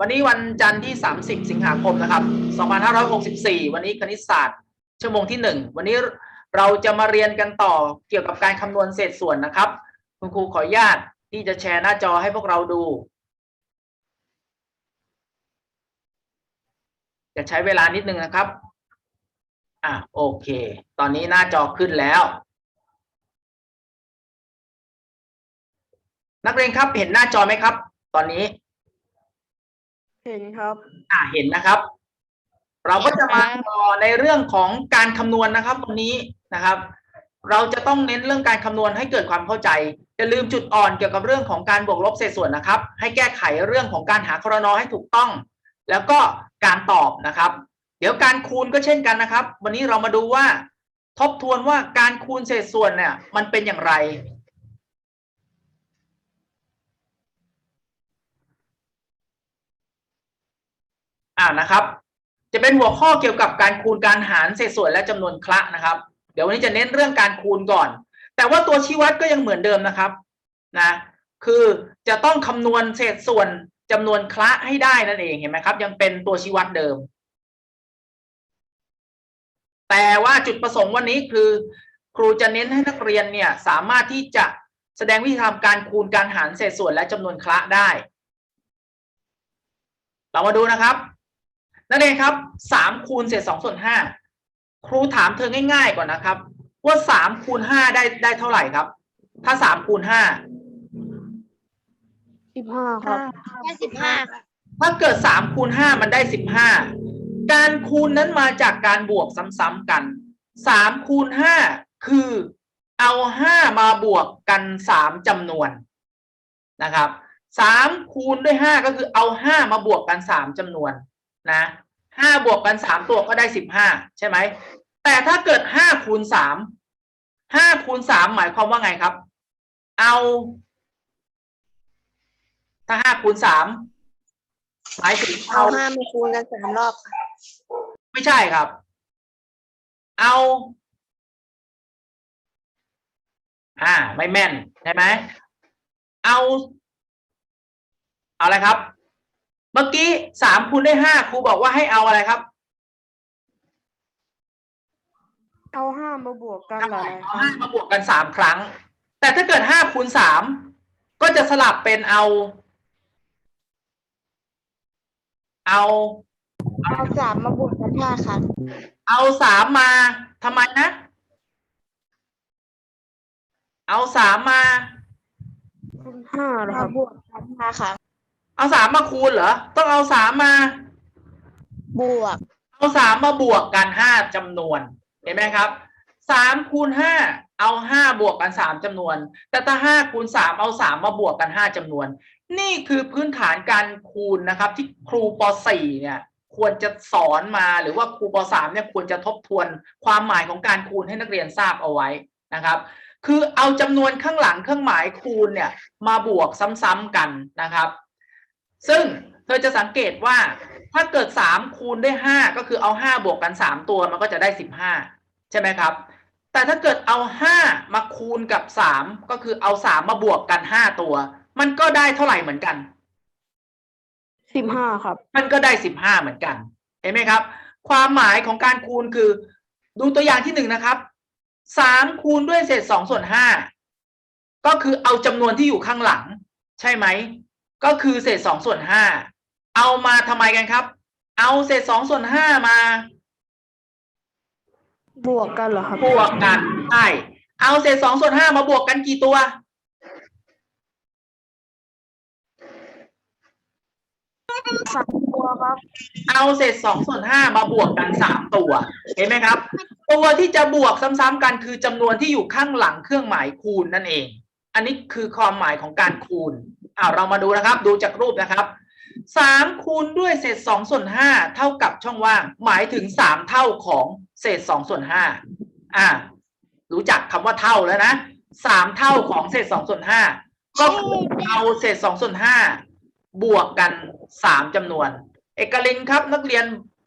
วันนี้วันจันทร์ที่ 30 สิงหาคมนะครับ 2564 วันนี้คณิตศาสตร์ ชั่วโมงที่ 1 วันนี้เราจะมาเรียนกันต่อเกี่ยวกับการคำนวณเศษส่วนนะครับ คุณครูขออนุญาตที่จะแชร์หน้าจอให้พวกเราดู จะใช้เวลานิดนึงนะครับ อะโอเค ตอนนี้หน้าจอขึ้นแล้ว นักเรียนครับเห็นหน้าจอไหมครับ ตอนนี้ เห็นครับ อ่าเห็นนะครับ เราก็จะมาต่อในเรื่องของการคำนวณนะครับวันนี้นะครับ เราจะต้องเน้นเรื่องการคำนวณให้เกิดความเข้าใจอย่าลืมจุดอ่อนเกี่ยวกับเรื่องของการบวกลบเศษส่วนนะครับ ให้แก้ไขเรื่องของการหาครนให้ถูกต้อง แล้วก็การตอบนะครับ เดี๋ยวการคูณก็เช่นกันนะครับ วันนี้เรามาดูว่า ทบทวนว่าการคูณเศษส่วนเนี่ยมันเป็นอย่างไร อ่านะครับ จะเป็นหัวข้อเกี่ยวกับการคูณการหารเศษส่วนและจำนวนคละนะครับ เดี๋ยววันนี้จะเน้นเรื่องการคูณก่อน แต่ว่าตัวชี้วัดก็ยังเหมือนเดิมนะครับนะคือจะต้องคำนวณเศษส่วนจำนวนคละให้ได้นั่นเองเห็นไหมครับ ยังเป็นตัวชี้วัดเดิม แต่ว่าจุดประสงค์วันนี้คือ ครูจะเน้นให้นักเรียนเนี่ยสามารถที่จะแสดงวิธีทำการคูณการหารเศษส่วนและจำนวนคละได้ เรามาดูนะครับ นั่นเองครับสามคูณเศษสองส่วนห้าครูถามเธอง่าย ๆ ก่อนนะครับ ว่าสามคูณห้าได้ได้เท่าไหร่ครับ ถ้าสามคูณห้าสิบห้าครับได้สิบห้าถ้าเกิดสามคูณห้ามันได้สิบห้าการคูณนั้นมาจากการบวกซ้ำๆกันสามคูณห้าคือเอาห้ามาบวกกันสามจำนวนนะครับสามคูณด้วยห้าก็คือเอาห้ามาบวกกันสามจำนวน นะห้าบวกกันสามตัวก็ได้สิบห้าใช่ไหมแต่ถ้าเกิดห้าคูณสามห้าคูณสามหมายความว่าไงครับ เอา ถ้าห้าคูณสามหมายถึงเอาเอาห้ามาคูณกันสามรอบค่ะไม่ใช่ครับ เอาอ่า ไม่แม่นใช่ไหมเอา เอาอะไรครับ เมื่อกี้สามคูณได้ห้าครูบอกว่าให้เอาอะไรครับ เอาห้ามาบวกกันหลายๆคเอารั้ห้างมาบวกกันสามครั้ง แต่ถ้าเกิดห้าคูณสามก็จะสลับเป็นเอา เอาเอาสามมาบวกกันห้าครั้งเอาสามมาทำไมนะ เอาสามมา คูณห้าเหรอคมารับ บวกกันห้าครั้ง เอาสามมาคูณเหรอ ต้องเอาสามมา บวก เอาสามมาบวกกันห้าจำนวน เห็นไหมครับสามคูณห้าเอาห้าบวกกันสามจำนวน แต่ถ้าห้าคูณสามเอาสามมาบวกกันห้าจำนวน นี่คือพื้นฐานการคูณนะครับ ที่ครูป .4 เนี่ย ควรจะสอนมาหรือว่าครูป .3 เนี่ยควรจะทบทวนความหมายของการคูณให้นักเรียนทราบเอาไว้นะครับ คือเอาจำนวนข้างหลังเครื่องหมายคูณเนี่ย มาบวกซ้ำๆกันนะครับ ซึ่งเธอจะสังเกตว่าถ้าเกิดสามคูณด้วยห้าก็คือเอาห้าบวกกันสามตัวมันก็จะได้สิบห้าใช่ไหมครับ แต่ถ้าเกิดเอาห้ามาคูณกับสามก็คือเอาสามมาบวกกันห้าตัว มันก็ได้เท่าไหร่เหมือนกันสิบห้าครับ มันก็ได้สิบห้าเหมือนกันเห็นไหมครับ ความหมายของการคูณคือ ดูตัวอย่างที่หนึ่งนะครับสามคูณด้วยเศษสองส่วนห้าก็คือเอาจำนวนที่อยู่ข้างหลัง ใช่ไหม ก็คือเศษสองส่วนห้าเอามาทำไมกันครับ เอาเศษสองส่วนห้ามาบวกกันเหรอครับบวกกันใช่เอาเศษสองส่วนห้ามาบวกกันกี่ตัว สามตัวครับเอาเศษสองส่วนห้ามาบวกกันสามตัว เห็นไหมครับ ตัวที่จะบวกซ้ำๆกันคือจำนวนที่อยู่ข้างหลังเครื่องหมายคูณนั่นเอง อันนี้คือความหมายของการคูณ อ่าเรามาดูนะครับ ดูจากรูปนะครับสามคูณด้วยเศษสองส่วนห้าเท่ากับช่องว่าง หมายถึงสามเท่าของเศษสองส่วนห้าอ่า รู้จักคำว่าเท่าแล้วนะสามเท่าของเศษสองส่วนห้าก็คือเอาเศษสองส่วนห้าบวกกันสามจำนวน เอกลินครับ นักเรียน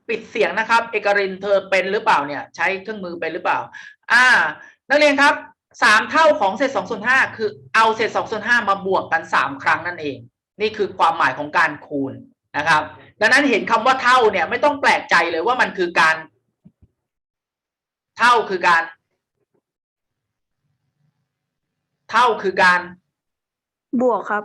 ปิดเสียงนะครับ เอกรินเธอเป็นหรือเปล่าเนี่ย ใช้เครื่องมือเป็นหรือเปล่า อ่า นักเรียนครับ สามเท่าของเศษสองส่วนห้าคือเอาเศษสองส่วนห้ามาบวกกันสามครั้งนั่นเอง นี่คือความหมายของการคูณนะครับ ดังนั้นเห็นคำว่าเท่าเนี่ยไม่ต้องแปลกใจเลยว่ามันคือการ เท่าคือการ เท่าคือการบวกครับ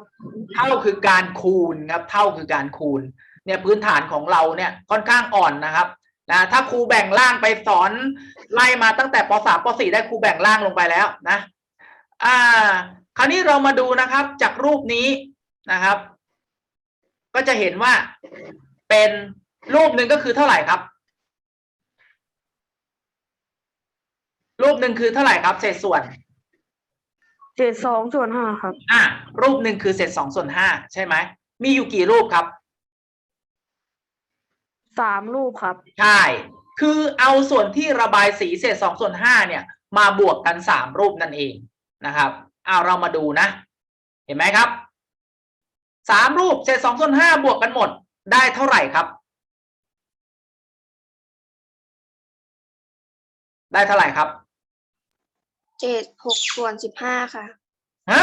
เท่าคือการคูณครับ เท่าคือการคูณ เนี่ยพื้นฐานของเราเนี่ยค่อนข้างอ่อนนะครับ นะถ้าครูแบ่งล่างไปสอนไล่มาตั้งแต่ปสามปสี่ได้ครูแบ่งล่างลงไปแล้วนะ อ่า คราวนี้เรามาดูนะครับ จากรูปนี้นะครับ ก็จะเห็นว่าเป็นรูปหนึ่งก็คือเท่าไหร่ครับ รูปหนึ่งคือเท่าไหร่ครับ เศษส่วนเศษสองส่วนห้าครับ อะรูปหนึ่งคือเศษสองส่วนห้าใช่ไหมมีอยู่กี่รูปครับ สามรูปครับ ใช่ คือเอาส่วนที่ระบายสีเศษสองส่วนห้าเนี่ย มาบวกกันสามรูปนั่นเองนะครับเอาเรามาดูนะ เห็นไหมครับสามรูปเศษสองส่วนห้าบวกกันหมดได้เท่าไหร่ครับ ได้เท่าไหร่ครับเจ็ดหกส่วนสิบห้าค่ะ ฮะ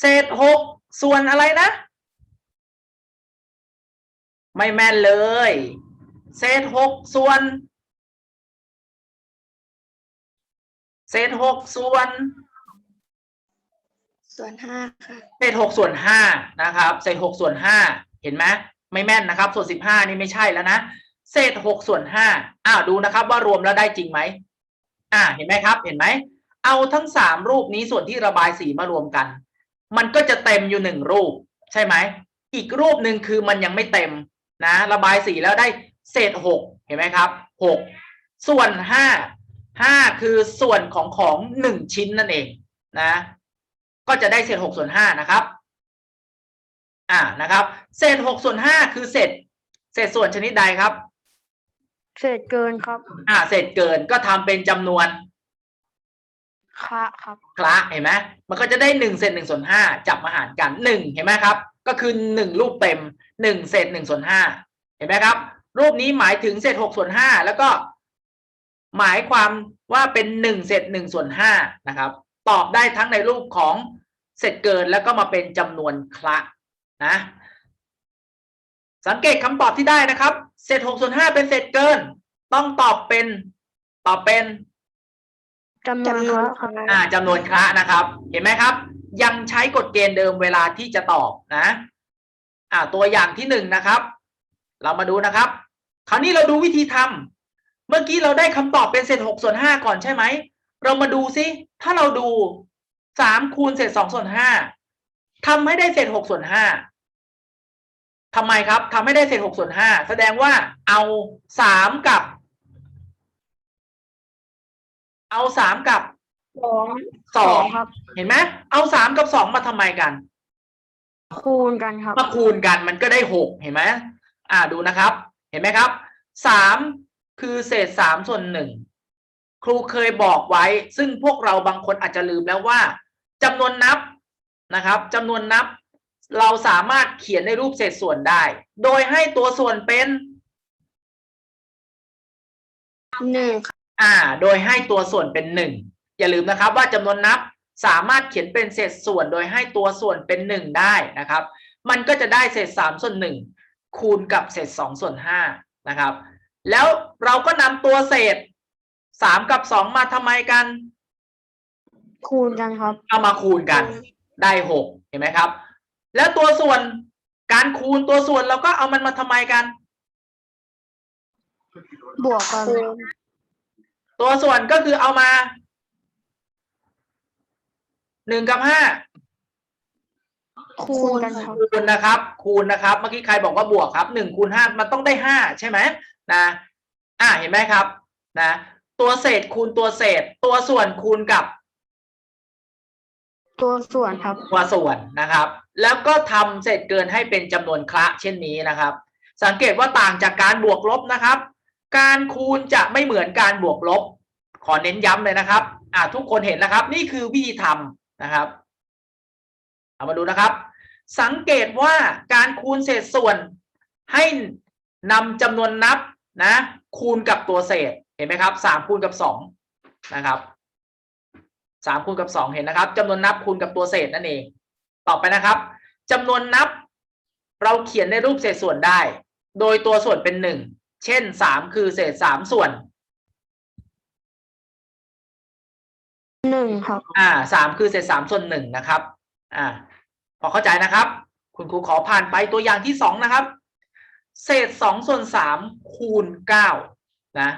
เศษหกส่วนอะไรนะ ไม่แม่นเลย เศษหกส่วน เศษหกส่วน ส่วนห้าค่ะ เศษหกส่วนห้านะครับ เศษหกส่วนห้าเห็นไหมไม่แม่นนะครับ ส่วนสิบห้านี่ไม่ใช่แล้วนะ เศษหกส่วนห้าอ้าวดูนะครับ ว่ารวมแล้วได้จริงไหมอ่า เห็นไหมครับ เห็นไหม เอาทั้งสามรูปนี้ส่วนที่ระบายสีมารวมกัน มันก็จะเต็มอยู่หนึ่งรูป ใช่ไหมอีกรูปหนึ่งคือมันยังไม่เต็ม นะระบายสีแล้วได้เศษหกเห็นไหมครับหกส่วนห้าห้าคือส่วนของของหนึ่งชิ้นนั่นเองนะ ก็จะได้เศษหกส่วนห้านะครับอ่านะครับ เศษหกส่วนห้าคือเศษ เศษส่วนชนิดใดครับ เศษเกินครับ อ่า เศษเกินก็ทำเป็นจำนวนคะครับคละเห็นไหมมันก็จะได้หนึ่งเศษหนึ่งส่วนห้าจับมาหารกันหนึ่งเห็นไหมครับ ก็คือหนึ่งรูปเต็ม หนึ่งเศษหนึ่งส่วนห้าเห็นไหมครับ รูปนี้หมายถึงเศษหกส่วนห้าแล้วก็ หมายความว่าเป็นหนึ่งเศษหนึ่งส่วนห้านะครับ ตอบได้ทั้งในรูปของเศษเกินแล้วก็มาเป็นจำนวนคละนะ สังเกตคำตอบที่ได้นะครับ เศษหกส่วนห้าเป็นเศษเกิน ต้องตอบเป็นตอบเป็นจำนวนจำนวนคค่ะรับอ่าจำนวนคระนะครับ เห็นไหมครับ ยังใช้กฎเกณฑ์เดิมเวลาที่จะตอบนะ อ่าตัวอย่างที่หนึ่งนะครับ เรามาดูนะครับ คราวนี้เราดูวิธีทำเมื่อกี้เราได้คำตอบเป็นเศษหกส่วนห้าก่อนใช่ไหม เรามาดูซิถ้าเราดูสามคูณเศษสองส่วนห้าทำให้ได้เศษหกส่วนห้าทำไมครับทำให้ได้เศษหกส่วนห้าแสดงว่าเอาสามกับ เอาสามกับสองสองครับเห็นไหมเอาสามกับสองมาทำไมกัน คูณกันครับ มาคูณกันมันก็ได้หกเห็นไหมอ่าดูนะครับ เห็นไหมครับสามคือเศษสามส่วนหนึ่งครูเคยบอกไว้ ซึ่งพวกเราบางคนอาจจะลืมแล้วว่าจำนวนนับนะครับจำนวนนับ เราสามารถเขียนในรูปเศษส่วนได้ โดยให้ตัวส่วนเป็นหนึ่งค่ะอ่า โดยให้ตัวส่วนเป็นหนึ่งอย่าลืมนะครับว่าจำนวนนับ สามารถเขียนเป็นเศษส่วนโดยให้ตัวส่วนเป็นหนึ่งได้นะครับ มันก็จะได้เศษสามส่วนหนึ่งคูณกับเศษสองส่วนห้านะครับ แล้วเราก็นำตัวเศษสามกับสองมาทำไมกัน คูณกันครับ เอามาคูณกันได้หกเห็นไหมครับ แล้วตัวส่วนการคูณตัวส่วนเราก็เอามันมาทำไมกัน บวกกันคูณตัวส่วนก็คือเอามา หนึ่งกับห้าคูณกันครับ คูณนะครับ คูณนะครับ เมื่อกี้ใครบอกว่าบวกครับหนึ่งคูณห้ามันต้องได้ห้าใช่ไหมนะอ่าเห็นไหมครับ นะ ตัวเศษคูณตัวเศษ ตัวส่วนคูณกับตัวส่วนครับ ตัวส่วนนะครับ แล้วก็ทำเศษเกินให้เป็นจำนวนคละเช่นนี้นะครับ สังเกตว่าต่างจากการบวกลบนะครับ การคูณจะไม่เหมือนการบวกลบ ขอเน้นย้ำเลยนะครับ อ่าทุกคนเห็นนะครับ นี่คือวิธีทำ นะครับ เอามาดูนะครับ สังเกตว่าการคูณเศษส่วนให้นำจำนวนนับนะ คูณกับตัวเศษเห็นไหมครับสามคูณกับสองนะครับสามคูณกับสองเห็นนะครับจำนวนนับคูณกับตัวเศษนั่นเอง ต่อไปนะครับจำนวนนับ เราเขียนในรูปเศษส่วนได้ โดยตัวส่วนเป็นหนึ่งเช่นสามคือเศษสามส่วน หนึ่งครับอ่าสามคือเศษสามส่วนหนึ่งนะครับ อ่า พอเข้าใจนะครับ คุณครูขอผ่านไปตัวอย่างที่สองนะครับ เศษสองส่วนสามคูณเก้านะ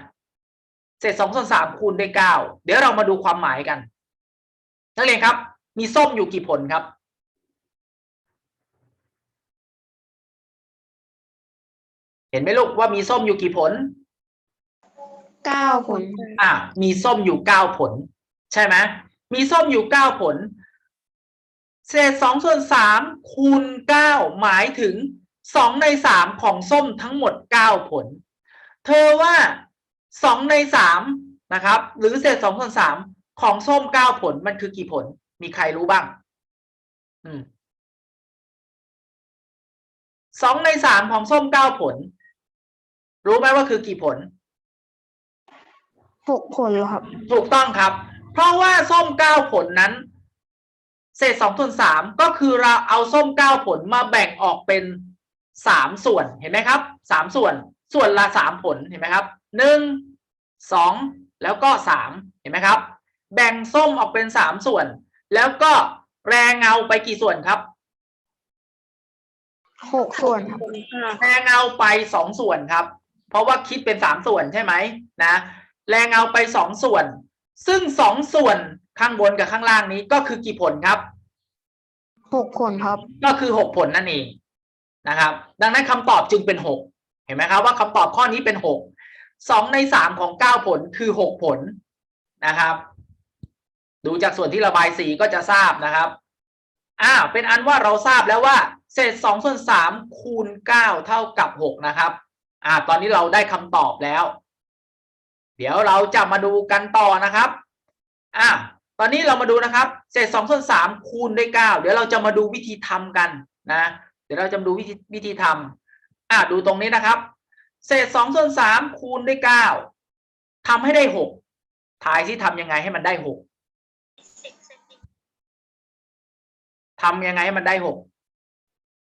เศษสองส่วนสามคูณด้วยเก้าเดี๋ยวเรามาดูความหมายกัน นักเรียนครับ มีส้มอยู่กี่ผลครับ เห็นไหมลูกว่ามีส้มอยู่กี่ผลเก้าผล อ่า มีส้มอยู่เก้าผล ใช่ไหมมีส้มอยู่เก้าผล เศษสองส่วนสามคูณเก้าหมายถึงสองในสามของส้มทั้งหมดเก้าผล เธอว่าสองในสามนะครับ หรือเศษสองส่วนสามของส้มเก้าผลมันคือกี่ผล มีใครรู้บ้าง อืมสองในสามของส้มเก้าผล รู้ไหมว่าคือกี่ผลหกผลครับ ถูกต้องครับ เพราะว่าส้มเก้าผลนั้น เศษสองส่วนสามก็คือเราเอาส้มเก้าผลมาแบ่งออกเป็นสามส่วนเห็นไหมครับสามส่วนส่วนละสามผลเห็นไหมครับหนึ่งสองแล้วก็สามเห็นไหมครับ แบ่งส้มออกเป็นสามส่วน แล้วก็แรงเงาไปกี่ส่วนครับหกส่วนครับแรงเงาไปสองส่วนครับ เพราะว่าคิดเป็นสามส่วนใช่ไหมนะ แรงเงาไปสองส่วน ซึ่งสองส่วนข้างบนกับข้างล่างนี้ก็คือกี่ผลครับ หกผลครับ ก็คือหกผลนั่นเองนะครับ ดังนั้นคำตอบจึงเป็นหกเห็นไหมครับว่าคำตอบข้อนี้เป็นหกสองในสามของเก้าผลคือหกผลนะครับ ดูจากส่วนที่ระบายสีก็จะทราบนะครับอ่าเป็นอันว่าเราทราบแล้วว่า เศษสองส่วนสามคูณเก้าเท่ากับหกนะครับ อ่า ตอนนี้เราได้คำตอบแล้ว เดี๋ยวเราจะมาดูกันต่อนะครับอ่าตอนนี้เรามาดูนะครับ เศษสองส่วนสามคูณด้วยเก้าเดี๋ยวเราจะมาดูวิธีทำกันนะ เดี๋ยวเราจะมาดูวิธีวิธีทำอ่าดูตรงนี้นะครับ เศษสองส่วนสามคูณด้วยเก้าทำให้ได้หกทายที่ทำยังไงให้มันได้หกทำยังไงให้มันได้หก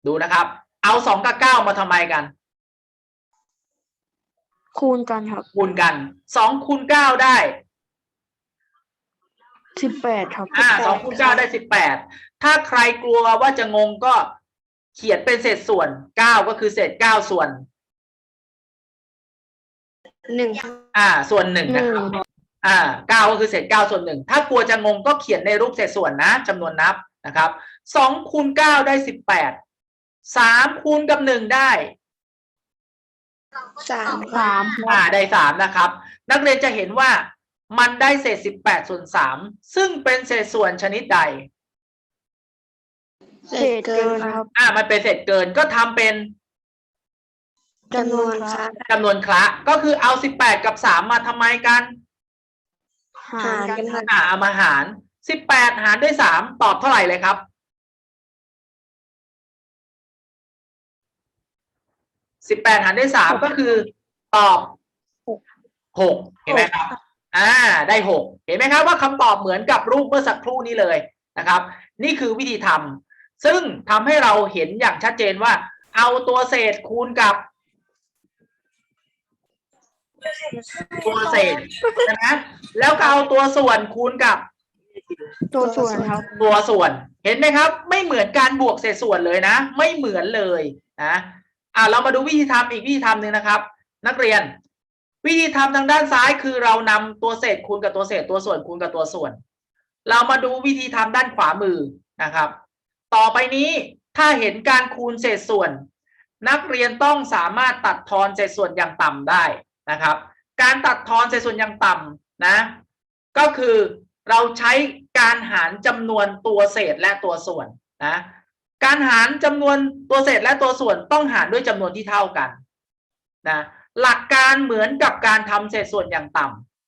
ดูนะครับ เอาสองกับเก้ามาทำไมกัน คูณกันครับคูณกันสองคูณเก้าได้ สิบแปดครับอ่าสองคูณเก้าได้สิบแปดถ้าใครกลัวว่าจะงงก็เขียนเป็นเศษส่วนเก้าก็คือเศษเก้าส่วนหนึ่งอ่า ส่วนหนึ่งหนะนึ่งครับอ่าเก้าก็คือเศษเก้าส่วนหนึ่งถ้ากลัวจะงงก็เขียนในรูปเศษส่วนนะจำนวนนับนะครับสองคูณเก้าได้สิบแปดสามคูณกับหนึ่งได้ สามสามคอ่ารับได้สามนะครับ นักเรียนจะเห็นว่ามันได้เศษสิบแปดส่วนสามซึ่งเป็นเศษส่วนชนิดใด เศษเกินครับอ่ามันเป็นเศษเกินก็ทำเป็นจำนวนค่ะจำนวนคละก็คือเอาสิบแปดกับสามมาทำไมกันหารกันครับอ่าเอามาหารสิบแปดหารด้วยสามตอบเท่าไหร่เลยครับ สิบแปดหารด้วยสามก็คือ ตอบหกเห็นไหมครับ อ่า ได้หกเห็นไหมครับว่าคำตอบเหมือนกับรูปเมื่อสักครู่นี้เลยนะครับ นี่คือวิธีทำซึ่งทำให้เราเห็นอย่างชัดเจนว่า เอาตัวเศษคูณกับตัวเศษใช่ไหมแล้วก็เอาตัวส่วนคูณกับตัวส่วนครับ ตัวส่วน เห็นไหมครับ ไม่เหมือนการบวกเศษส่วนเลยนะ ไม่เหมือนเลยนะ อ่าเรามาดูวิธีทำอีกวิธีทำหนึ่งนะครับ นักเรียน วิธีทำทางด้านซ้ายคือเรานำตัวเศษคูณกับตัวเศษตัวส่วนคูณกับตัวส่วน เรามาดูวิธีทำด้านขวามือนะครับ ต่อไปนี้ถ้าเห็นการคูณเศษส่วน นักเรียนต้องสามารถตัดทอนเศษส่วนอย่างต่ำได้นะครับ การตัดทอนเศษส่วนอย่างต่ำนะ ก็คือเราใช้การหารจำนวนตัวเศษและตัวส่วนนะ การหารจำนวนตัวเศษและตัวส่วนต้องหารด้วยจำนวนที่เท่ากันนะหลักการเหมือนกับการทำเศษส่วนอย่างต่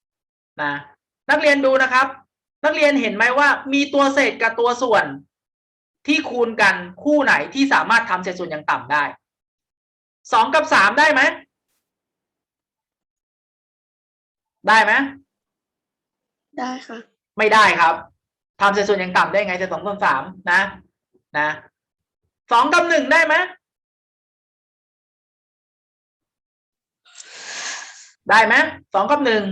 ำนะนักเรียนดูนะครับ นักเรียนเห็นไหมว่า มีตัวเศษกับตัวส่วนที่คูณกันคู่ไหนที่สามารถทำเศษส่วนอย่างต่ำได้สองกับสามได้ไหมได้ไหมได้ค่ะ ไม่ได้ครับทำเศษส่วนอย่างต่ำได้ไงเศษสองส่วนสามนะ นะ สองกับหนึ่งได้ไหมได้ไหมสองกับหนึ่ง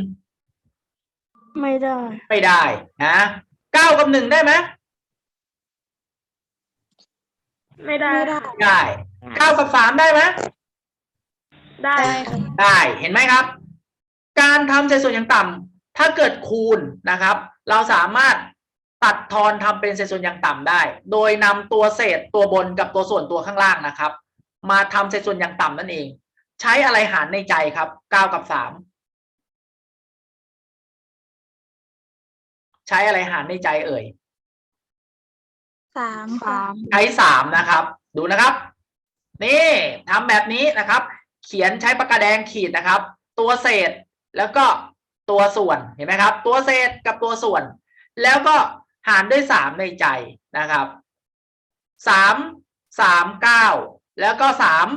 ไม่ได้ ไม่ได้นะเก้ากับหนึ่งได้ไหมไม่ได้ ไม่ได้เก้ากับสามได้ไหมได้ครัได้เห็นไหมครับ การทำใจส่วนอย่างต่ำถ้าเกิดคูณนะครับ เราสามารถ ตัดทอนทำเป็นเศษส่วนอย่างต่ำได้ โดยนำตัวเศษตัวบนกับตัวส่วนตัวข้างล่างนะครับ มาทำเศษส่วนอย่างต่ำนั่นเอง ใช้อะไรหารในใจครับเก้ากับสามใช้อะไรหารในใจเอ่ยสามสามใช้สามนะครับ ดูนะครับ นี่ทำแบบนี้นะครับ เขียนใช้ปากกาแดงขีดนะครับ ตัวเศษแล้วก็ตัวส่วนเห็นไหมครับ ตัวเศษกับตัวส่วนแล้วก็ หารด้วยสามในใจนะครับสามสามเก้าแล้วก็สาม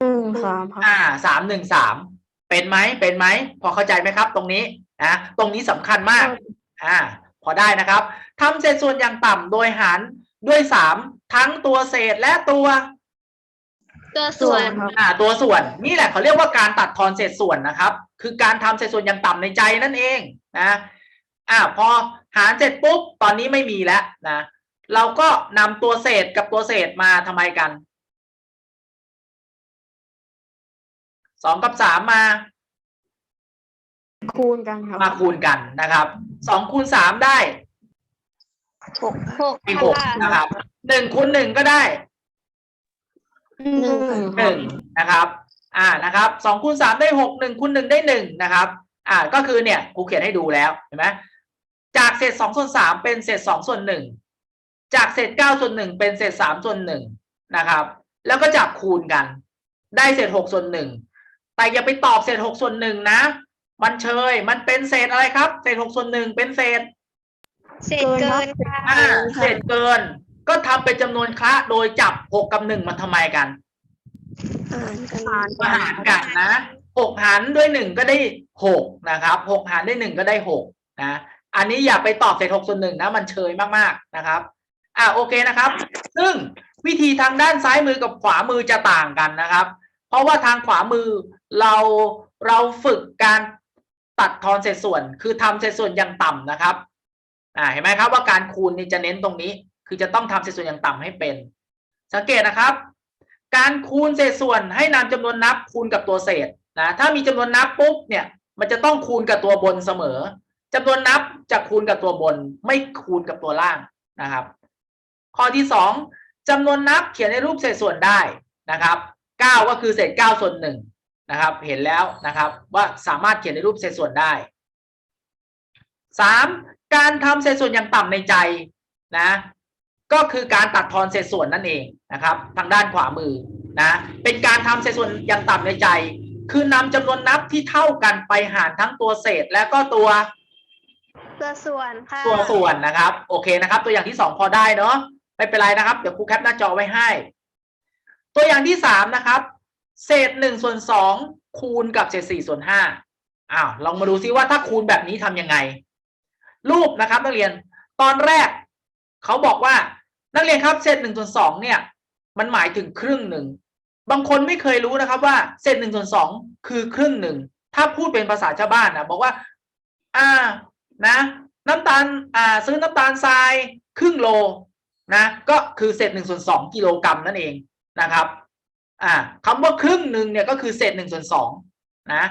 หนึ่งสามครับอ่าสามหนึ่งสามเป็นไหมเป็นไหม พอเข้าใจไหมครับ ตรงนี้นะตรงนี้สำคัญมากอ่าพอได้นะครับทำเศษส่วนอย่างต่ำโดยหารด้วยสามทั้งตัวเศษและตัวตัวส่วนครับอ่าตัวส่วนนี่แหละเขาเรียกว่าการตัดทอนเศษส่วนนะครับ คือการทำเศษส่วนอย่างต่ำในใจนั่นเองนะ อ่าพอหารเสร็จปุ๊บตอนนี้ไม่มีแล้วนะเราก็นำตัวเศษกับตัวเศษมาทำไมกันสองกับสามมาคูณกันครับมาคูณกันนะครับสองคูณสามได้หกหกมีหกนะครับหนึ่งคูณหนึ่งก็ได้หนึ่งคหรับนึ่งนะครับ อ่านะครับสองคูณสามได้หกหนึ่งคูณหนึ่งได้หนึ่งนะครับ อ่าก็คือเนี่ยครูเขียนให้ดูแล้วเห็นไหม จากเศษสองส่วนสามเป็นเศษสองส่วนหนึ่งจากเศษเก้าส่วนหนึ่งเป็นเศษสามส่วนหนึ่งนะครับ แล้วก็จับคูณกัน ได้เศษหกส่วนหนึ่งแต่อย่าไปตอบเศษหกส่วนหนึ่งนะ มันเชย มันเป็นเศษอะไรครับ เศษหกส่วนหนึ่งเป็นเศษ เศษเกินค่ะอ่าเศษเกิน ก็ทำเป็นจำนวนคละโดยจับหกกับหนึ่งมันทำไมกันอ่านกันหารมาหารกันนะหกหารด้วยหนึ่งก็ได้หกนะครับหกหารด้วยหนึ่งก็ได้หกนะ อันนี้อย่าไปตอบเศษหกส่วนหนึ่งนะมันเชยมากๆนะครับ อ่าโอเคนะครับ ซึ่งวิธีทางด้านซ้ายมือกับขวามือจะต่างกันนะครับ เพราะว่าทางขวามือเราเราฝึกการตัดทอนเศษส่วน คือทำเศษส่วนอย่างต่ำนะครับ อ่าเห็นไหมครับว่าการคูณนี่จะเน้นตรงนี้ คือจะต้องทำเศษส่วนอย่างต่ำให้เป็น สังเกตนะครับ การคูณเศษส่วนให้นำจำนวนนับคูณกับตัวเศษนะถ้ามีจำนวนนับปุ๊บเนี่ยมันจะต้องคูณกับตัวบนเสมอ จำนวนนับจะคูณกับตัวบน ไม่คูณกับตัวล่างนะครับ ข้อที่สองจำนวนนับเขียนในรูปเศษส่วนได้นะครับเก้าก็คือเศษเก้าส่วนหนึ่งนะครับ เห็นแล้วนะครับว่าสามารถเขียนในรูปเศษส่วนได้สามการทำเศษส่วนอย่างต่ำในใจนะก็คือการตัดทอนเศษส่วนนั่นเองนะครับ ทางด้านขวามือนะเป็นการทำเศษส่วนอย่างต่ำในใจ คือนำจำนวนนับที่เท่ากันไปหารทั้งตัวเศษและก็ตัว ตัวส่วนค่ะตัวส่วนนะครับ โอเคนะครับ ตัวอย่างที่สองพอได้เนาะไม่เป็นไรนะครับ เดี๋ยวครูแคปหน้าจอไว้ให้ ตัวอย่างที่สามนะครับ เศษหนึ่งส่วนสองคูณกับเศษสี่ส่วนห้าอ้าวลองมาดูซิว่าถ้าคูณแบบนี้ทำยังไง รูปนะครับ นักเรียนตอนแรก เขาบอกว่านักเรียนครับเศษหนึ่งส่วนสองเนี่ย มันหมายถึงครึ่งหนึ่งบางคนไม่เคยรู้นะครับว่าเศษหนึ่งส่วนสองคือครึ่งหนึ่งถ้าพูดเป็นภาษาชาวบ้านนะบอกว่า อ่า นะน้ำตาลอ่าซื้อน้ำตาลทรายครึ่งโลนะก็คือเศษหนึ่งส่วนสองกิโลกรัมนั่นเองนะครับอ่าคำว่าครึ่งหนึ่งเนี่ยก็คือเศษหนึ่งส่วนสองนะ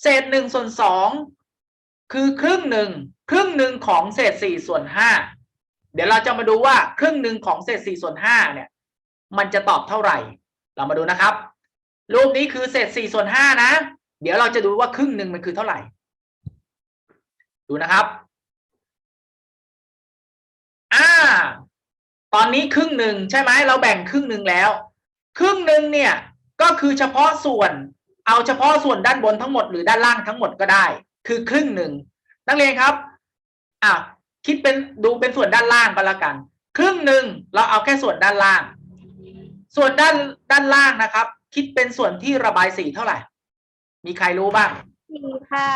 เศษหนึ่งส่วนสองคือครึ่งหนึ่งครึ่งหนึ่งของเศษสี่ส่วนห้าเดี๋ยวเราจะมาดูว่าครึ่งหนึ่งของเศษสี่ส่วนห้าเนี่ย มันจะตอบเท่าไหร่ เรามาดูนะครับ รูปนี้คือเศษสี่ส่วนห้านะ เดี๋ยวเราจะดูว่าครึ่งหนึ่งมันคือเท่าไหร่ ดูนะครับอ่าตอนนี้ครึ่งหนึ่งใช่ไหมเราแบ่งครึ่งหนึ่งแล้ว ครึ่งหนึ่งเนี่ยก็คือเฉพาะส่วน เอาเฉพาะส่วนด้านบนทั้งหมดหรือด้านล่างทั้งหมดก็ได้ คือครึ่งหนึ่งนักเรียนครับอะคิดเป็นดูเป็นส่วนด้านล่างก็แล้วกัน ครึ่งหนึ่งเราเอาแค่ส่วนด้านล่าง ส่วนด้านด้านล่างนะครับ คิดเป็นส่วนที่ระบายสีเท่าไหร่ มีใครรู้บ้างมีค่ะ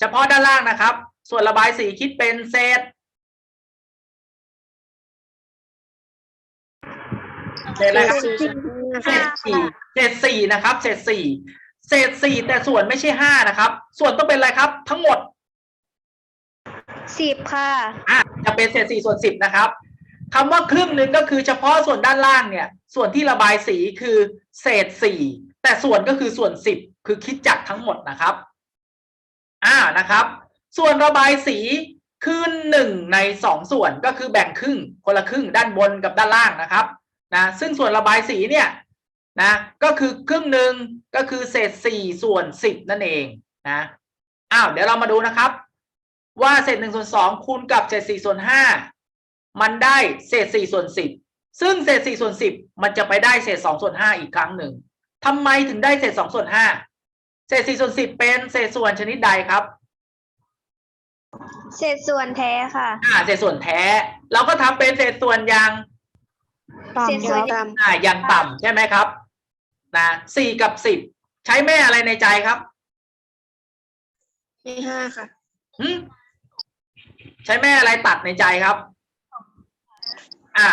เฉพาะด้านล่างนะครับ ส่วนระบายสีคิดเป็นเศษเศษอะไรครับสี่เศษสี่เศษสี่นะครับ เศษสี่เศษสี่แต่ส่วนไม่ใช่ห้านะครับ ส่วนต้องเป็นอะไรครับ ทั้งหมดสิบค่ะอะจะเป็นเศษสี่ส่วนสิบนะครับคำว่าครึ่งหนึ่งก็คือเฉพาะส่วนด้านล่างเนี่ย ส่วนที่ระบายสีคือเศษสี่แต่ส่วนก็คือส่วนสิบคือคิดจากทั้งหมดนะครับ อ่านะครับ ส่วนระบายสีคือหนึ่งในสองส่วนก็คือแบ่งครึ่งคนละครึ่งด้านบนกับด้านล่างนะครับนะซึ่งส่วนระบายสีเนี่ยนะก็คือครึ่งหนึ่งก็คือเศษสี่ส่วนสิบนั่นเองนะอ้าวเดี๋ยวเรามาดูนะครับ ว่าเศษหนึ่งส่วนสองคูณกับเศษสี่ส่วนห้ามันได้เศษสี่ส่วนสิบซึ่งเศษสี่ส่วนสิบมันจะไปได้เศษสองส่วนห้าอีกครั้งหนึ่งทำไมถึงได้เศษสองส่วนห้า เศษสี่ส่วนสิบเป็นเศษส่วนชนิดใดครับ เศษส่วนแท้ค่ะ อ่าเศษส่วนแท้ เราก็ทำเป็นเศษส่วนอย่างเศษส่วนตามอ่าอย่างต่ำใช่ไหมครับนะสี่กับสิบใช้แม่อะไรในใจครับไม่ห้าค่ะ หึใช้แม่อะไรตัดในใจครับ อ่า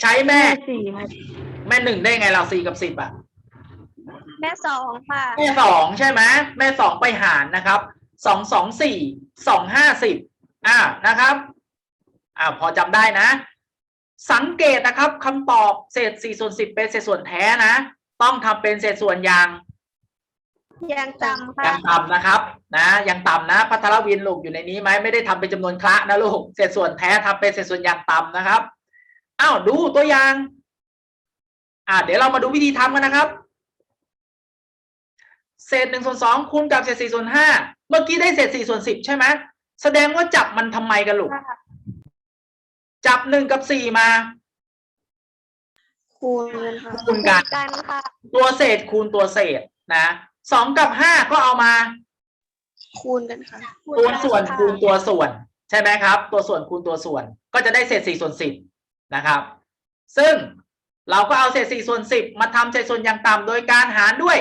ใช้แม่ สี่แม่หนึ่งได้ไงเราสี่กับสิบอะ แม่สองค่ะแม่สองใช่ไหมแม่สองไปหารนะครับสองสองสี่สองห้าสิบอ่านะครับอ่าพอจำได้นะ สังเกตนะครับคำตอบเศษสี่ส่วนสิบเป็นเศษส่วนแท้นะ ต้องทำเป็นเศษส่วนอย่างยังจำค่ะยังต่ำนะครับ นะยังต่ำนะพัทรวินลูกอยู่ในนี้ไหมไม่ได้ทำเป็นจำนวนคละนะลูกเศษส่วนแท้ทำเป็นเศษส่วนอย่างต่ำนะครับอ้าวดูตัวอย่าง อ่าเดี๋ยวเรามาดูวิธีทำกันนะครับ เศษหนึ่งส่วนสองคูณกับเศษสี่ส่วนห้าเมื่อกี้ได้เศษสี่ส่วนสิบใช่ไหมแสดงว่าจับมันทำไมกันลูกจับหนึ่งกับสี่มา คูณกันค่ะคูณกันกันค่ะตัวเศษคูณตัวเศษนะสองกับห้าก็เอามา คูณกันค่ะตัวส่วนคูณตัวส่วน ใช่ไหมครับ ตัวส่วนคูณตัวส่วน ก็จะได้เศษสี่ส่วนสิบนะครับ ซึ่งเราก็เอาเศษสี่ส่วนสิบมาทำเศษส่วนอย่างต่ำโดยการหารด้วย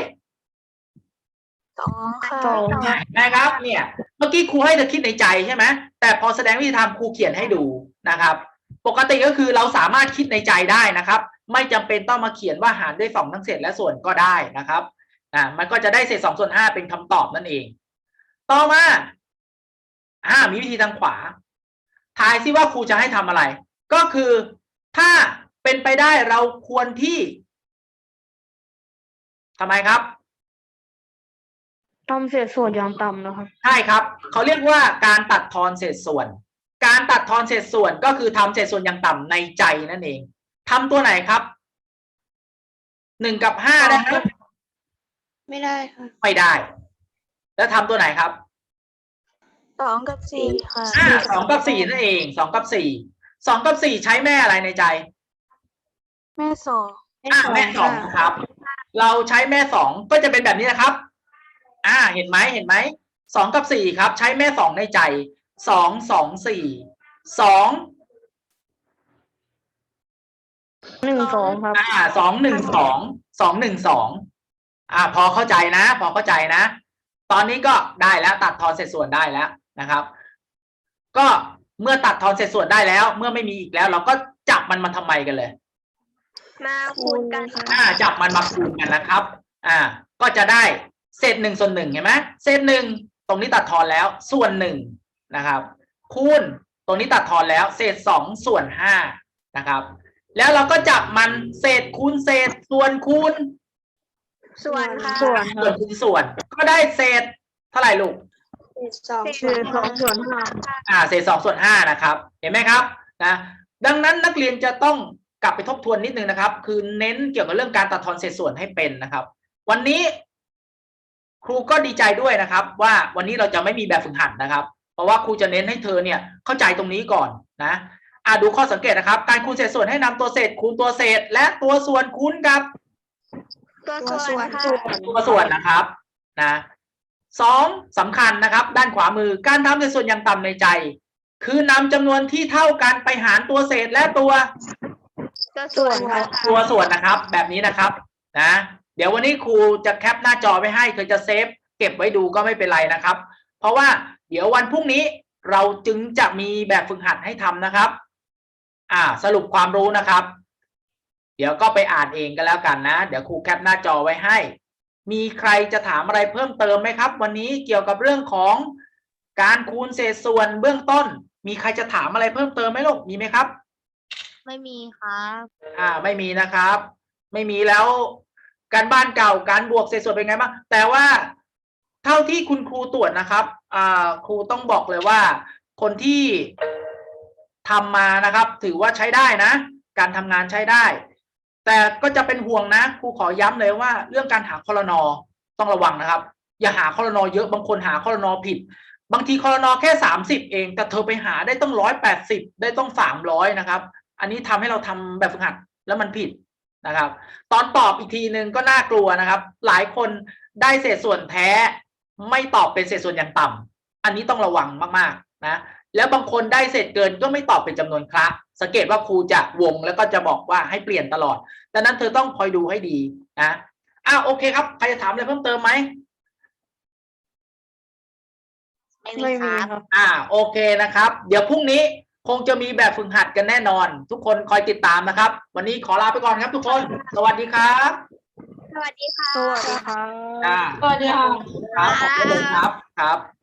สองค่ะสองนะครับ เนี่ย เมื่อกี้ครูให้เธอคิดในใจใช่ไหมแต่พอแสดงวิธีทำครูเขียนให้ดูนะครับ ปกติก็คือเราสามารถคิดในใจได้นะครับ ไม่จำเป็นต้องมาเขียนว่าหารด้วยสองทั้งเศษและส่วนก็ได้นะครับอ่ามันก็จะได้เศษสองส่วนห้าเป็นคำตอบนั่นเอง ต่อมาอ่ามีวิธีทางขวาทายซิว่าครูจะให้ทำอะไร ก็คือถ้าเป็นไปได้เราควรที่ทำไมครับ ทำเศษส่วนอย่างต่ำนะครับ ใช่ครับเขาเรียกว่าการตัดทอนเศษส่วน การตัดทอนเศษส่วนก็คือทำเศษส่วนอย่างต่ำในใจนั่นเองทำตัวไหนครับหนึ่งกับห้าได้ไหมไม่ได้ค่ะไม่ได้ แล้วทำตัวไหนครับสองกับสี่ค่ะอ่าสองกับสี่นั่นเองสองกับสี่สองกับสี่ใช้แม่อะไรในใจแม่สองอ่าแม่สองครับ เราใช้แม่สองก็จะเป็นแบบนี้นะครับ อ่า เห็นไหมเห็นไหมสองกับสี่ครับ ใช้แม่สองในใจสองสองสี่สองหนึ่งสองครับอ่าสองหนึ่งสองสองหนึ่งสองอ่า พอเข้าใจนะ พอเข้าใจนะ ตอนนี้ก็ได้แล้วตัดทอนเศษส่วนได้แล้วนะครับ ก็เมื่อตัดทอนเศษส่วนได้แล้ว เมื่อไม่มีอีกแล้ว เราก็จับมันมาทำไมกันเลย มาคูณกันค่ะอ่าจับมันมาคูณกันนะครับ อ่า ก็จะได้ เศษหนึ่งส่วนหนึ่งเห็นไหมเศษหนึ่งตรงนี้ตัดทอนแล้วส่วนหนึ่งนะครับ คูณตรงนี้ตัดทอนแล้ว เศษสองส่วนห้านะครับ แล้วเราก็จับมันเศษคูณเศษส่วนคูณส่วนค่ะส่วนส่วนคูณส่วน ก็ได้เศษเท่าไหร่ลูกเศษสองเศษสองส่วนห้าอ่าเศษสองส่วนห้านะครับ เห็นไหมครับนะดังนั้นนักเรียนจะต้องกลับไปทบทวนนิดนึงนะครับ คือเน้นเกี่ยวกับเรื่องการตัดทอนเศษส่วนให้เป็นนะครับ วันนี้ ครูก็ดีใจด้วยนะครับ ว่าวันนี้เราจะไม่มีแบบฝึกหัดนะครับ เพราะว่าครูจะเน้นให้เธอเนี่ยเข้าใจตรงนี้ก่อนนะอ่าดูข้อสังเกตนะครับ การคูณเศษส่วนให้นำตัวเศษคูณตัวเศษ และตัวส่วนคูณกับ ตัวตัวส่ส่ววนนค่ะตัวส่วนนะครับนะสองสำคัญนะครับ ด้านขวามือการทำในส่วนอย่างต่ำในใจ คือนำจำนวนที่เท่ากันไปหารตัวเศษและตัว ตัวส่วนค่ะตัวส่วนนะครับ แบบนี้นะครับ นะ เดี๋ยววันนี้ครูจะแคปหน้าจอไว้ให้เธอจะเซฟเก็บไว้ดูก็ไม่เป็นไรนะครับ เพราะว่าเดี๋ยววันพรุ่งนี้เราจึงจะมีแบบฝึกหัดให้ทำนะครับ อ่า สรุปความรู้นะครับ เดี๋ยวก็ไปอ่านเองก็แล้วกันนะ เดี๋ยวครูแคปหน้าจอไว้ให้ มีใครจะถามอะไรเพิ่มเติมไหมครับ วันนี้เกี่ยวกับเรื่องของการคูณเศษส่วนเบื้องต้น มีใครจะถามอะไรเพิ่มเติมไหมลูกมีไหมครับ ไม่มีครับ อ่า ไม่มีนะครับ ไม่มีแล้ว การบ้านเก่าการบวกเศษส่วนเป็นไงบ้างแต่ว่าเท่าที่คุณครูตรวจนะครับครูต้องบอกเลยว่า คนที่ทำมานะครับ ถือว่าใช้ได้นะ การทำงานใช้ได้ แต่ก็จะเป็นห่วงนะครูขอย้ำเลยว่า เรื่องการหาคอรนอต้องระวังนะครับ อย่าหาคอรนอเยอะบางคนหาคอรนอผิด บางทีคอรนอแค่สามสิบเอง แต่เธอไปหาได้ต้องร้อยแปดสิบได้ต้องสามร้อยนะครับ อันนี้ทำให้เราทำแบบฝึกหัดแล้วมันผิด นะครับ ตอนตอบอีกทีนึงก็น่ากลัวนะครับ หลายคนได้เศษส่วนแท้ ไม่ตอบเป็นเศษส่วนอย่างต่ำอันนี้ต้องระวังมากๆนะแล้วบางคนได้เศษเกินก็ไม่ตอบเป็นจำนวนคละสังเกตว่าครูจะวงแล้วก็จะบอกว่าให้เปลี่ยนตลอดดังนั้นเธอต้องคอยดูให้ดีนะอ้าวโอเคครับใครจะถามอะไรเพิ่มเติมไหมไม่มีครับอ่าโอเคนะครับ เดี๋ยวพรุ่งนี้ คงจะมีแบบฝึกหัดกันแน่นอน ทุกคนคอยติดตามนะครับ วันนี้ขอลาไปก่อนครับทุกคน สวัสดีครับสวัสดีค่ะ สวัสดีค่ะอ่าสวัสดีค่ะ ครับขอบคุณครับครับ